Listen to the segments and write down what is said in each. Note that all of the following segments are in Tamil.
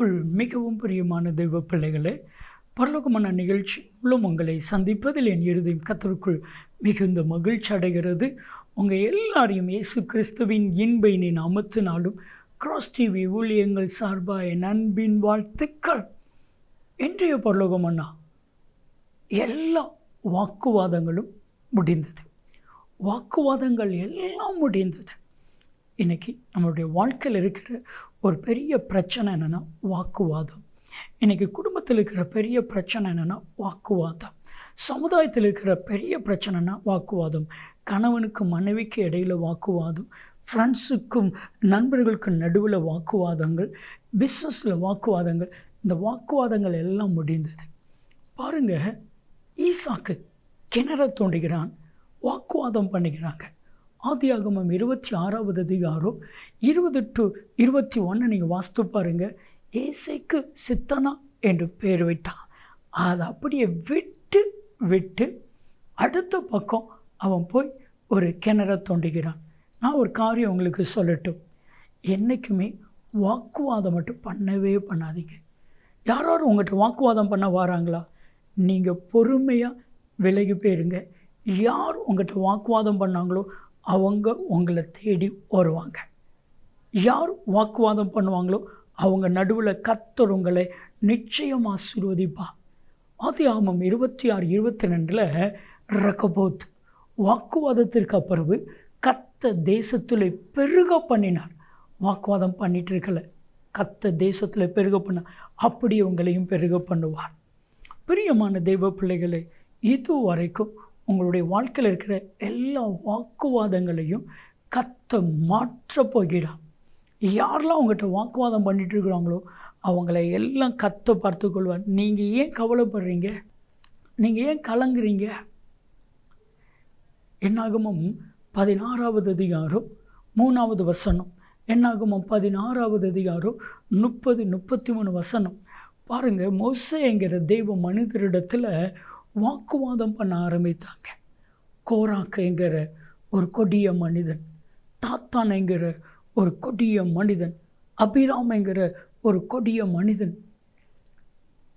கிறிஸ்துக்குள் மிகவும் பிரியமான தெய்வ பிள்ளைகளே பரலோகமான நிகழ்ச்சி மூலம் உங்களை சந்திப்பதில் என் இருதயம் கத்தருக்குள் மிகுந்த மகிழ்ச்சி அடைகிறது. உங்கள் எல்லாரையும் இயேசு கிறிஸ்துவின் இன்பை நீ அமர்த்தினாலும் கிராஸ் டிவி ஊழியங்கள் சார்பாக என் அன்பின் வாழ்த்துக்கள். இன்றைய பரலோகமண்ணா எல்லா வாக்குவாதங்களும் முடிந்தது. வாக்குவாதங்கள் எல்லாம் முடிந்தது. இன்றைக்கி நம்மளுடைய வாழ்க்கையில் இருக்கிற ஒரு பெரிய பிரச்சனை என்னென்னா வாக்குவாதம். இன்றைக்கி குடும்பத்தில் இருக்கிற பெரிய பிரச்சனை என்னென்னா வாக்குவாதம். சமுதாயத்தில் இருக்கிற பெரிய பிரச்சனைனா வாக்குவாதம். கணவனுக்கும் மனைவிக்கு இடையில் வாக்குவாதம். ஃப்ரெண்ட்ஸுக்கும் நண்பர்களுக்கும் நடுவில் வாக்குவாதங்கள். பிஸ்னஸில் வாக்குவாதங்கள். இந்த வாக்குவாதங்கள் எல்லாம் முடிந்தது. பாருங்கள் ஈசாக்கு கிணற தோண்டுகிறான் வாக்குவாதம் பண்ணுகிறாங்க. ஆதியாகமம் இருபத்தி ஆறாவது அதிகாரம் இருபது டு இருபத்தி ஒன்று நீங்கள் வாஸ்து பாருங்கள் ஏசைக்கு சித்தனா என்று பேர் விட்டான் அதை அப்படியே விட்டு விட்டு அடுத்த பக்கம் அவன் போய் ஒரு கிணற தோண்டுகிறான். நான் ஒரு காரியம் உங்களுக்கு சொல்லட்டும். என்றைக்குமே வாக்குவாதம் மட்டும் பண்ணவே பண்ணாதீங்க. யாராரும் உங்கள்கிட்ட வாக்குவாதம் பண்ண வராங்களா? நீங்கள் பொறுமையாக விலகி போயிருங்க. யார் உங்கள்கிட்ட வாக்குவாதம் பண்ணாங்களோ அவங்க உங்களை தேடி வருவாங்க. யார் வாக்குவாதம் பண்ணுவாங்களோ அவங்க நடுவில் கத்தர் உங்களை நிச்சயம் ஆசீர்வதிப்பா. ஆதி ஆமம் இருபத்தி ஆறு இருபத்தி ரெண்டில் ரகபோத் வாக்குவாதத்திற்கு பிறகு கத்த தேசத்தில் பெருக பண்ணினார். வாக்குவாதம் பண்ணிட்டு இருக்கல. கத்த தேசத்தில் பெருக பண்ண அப்படி உங்களையும் பெருக பண்ணுவார். பிரியமான தெய்வ பிள்ளைகளை இது வரைக்கும் உங்களுடைய வாழ்க்கையில் இருக்கிற எல்லா வாக்குவாதங்களையும் கத்த மாற்றப் போகிறான் யாரெல்லாம் உங்கள்கிட்ட வாக்குவாதம் பண்ணிகிட்டு இருக்கிறாங்களோ அவங்கள எல்லாம் கத்த பார்த்து கொள்வார். நீங்கள் ஏன் கவலைப்படுறீங்க? நீங்கள் ஏன் கலங்குறீங்க? என்னாகமும் பதினாறாவது அதிகாரம் மூணாவது வசனம். என்னாகமும் பதினாறாவது அதிகாரம் முப்பது முப்பத்தி மூணு வசனம். பாருங்கள் மோசைங்கிற தெய்வ மனிதரிடத்தில் வாக்குவாதம் பண்ண ஆரம்பித்தாங்க. கோராக்குங்கிற ஒரு கொடிய மனிதன் தாத்தானைங்கிற ஒரு கொடிய மனிதன் அபிராமைங்கிற ஒரு கொடிய மனிதன்.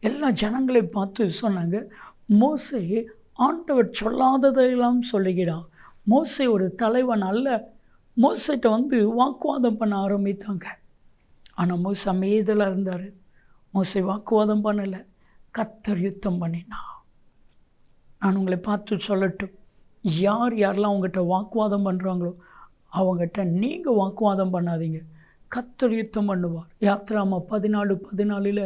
எல்லா ஜனங்களையும் பார்த்து சொன்னாங்க மோசை ஆண்டவர் சொல்லாததையெல்லாம் சொல்லுகிறான் மோசை ஒரு தலைவன் அல்ல. மோசைட்ட வந்து வாக்குவாதம் பண்ண ஆரம்பித்தாங்க. ஆனால் மோசை அமைதலாக இருந்தார். மோசை வாக்குவாதம் பண்ணலை. கத்தர் யுத்தம் பண்ணினான் நான் உங்களை பார்த்து சொல்லட்டும். யார் யாரெல்லாம் உங்கள்கிட்ட வாக்குவாதம் பண்ணுறாங்களோ அவங்ககிட்ட நீங்கள் வாக்குவாதம் பண்ணாதீங்க. கத்தர் யுத்தம் பண்ணுவார். யாத்ராமா பதினாலு பதினாலில்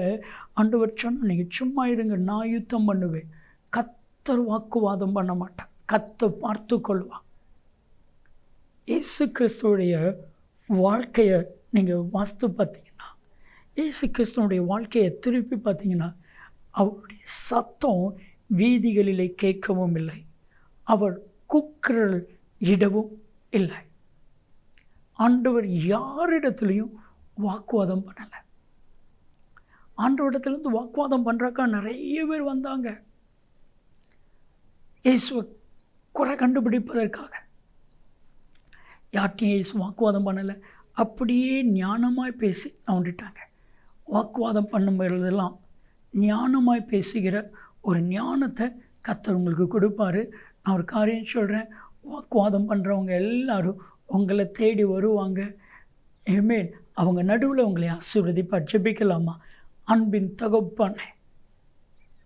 ஆண்டவர் சொன்னால் நீங்கள் சும்மா இருங்க நான் யுத்தம் பண்ணுவேன். கத்தர் வாக்குவாதம் பண்ண மாட்டேன் கத்தை பார்த்து கொள்வான் இயேசு கிறிஸ்துவுடைய வாழ்க்கையை நீங்கள் வாஸ்து பார்த்தீங்கன்னா இயேசு கிறிஸ்துவனுடைய வாழ்க்கையை திருப்பி பார்த்தீங்கன்னா அவருடைய சத்தம் வீதிகளிலே கேட்கவும் இல்லை. அவர் குக்கரல் இடவும் இல்லை. ஆண்டவர் யாரிடத்துலையும் வாக்குவாதம் பண்ணலை. ஆண்டவரிடத்துலேருந்து வாக்குவாதம் பண்ணுறாக்கா நிறைய பேர் வந்தாங்க. இயேசுவை குறை கண்டுபிடிப்பதற்காக. யார்ட்டையும் இயேசு வாக்குவாதம் பண்ணலை. அப்படியே ஞானமாய் பேசி நோண்டிட்டாங்க வாக்குவாதம் பண்ணும்போதெல்லாம் ஞானமாய் பேசுகிற ஒரு ஞானத்தை கத்தர் உங்களுக்கு கொடுப்பாரு. நான் ஒரு காரியம் சொல்கிறேன் வாக்குவாதம் பண்ணுறவங்க எல்லாரும் உங்களை தேடி வருவாங்க. ஏமேன் அவங்க நடுவில் உங்களை ஆசீர்வதிப்பார். ஜெபிக்கலாமா? அன்பின் தகப்பானே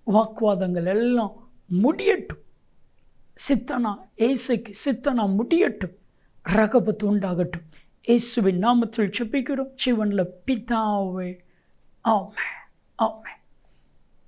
வாக்குவாதங்கள் எல்லாம் முடியட்டும். சித்தனா ஏசைக்கு சித்தனா முடியட்டும். ரகபத்து உண்டாகட்டும். இயேசுவின் நாமத்தில் செப்பிக்கிறோம் சிவனில் பிதாவே. ஆமே ஆமே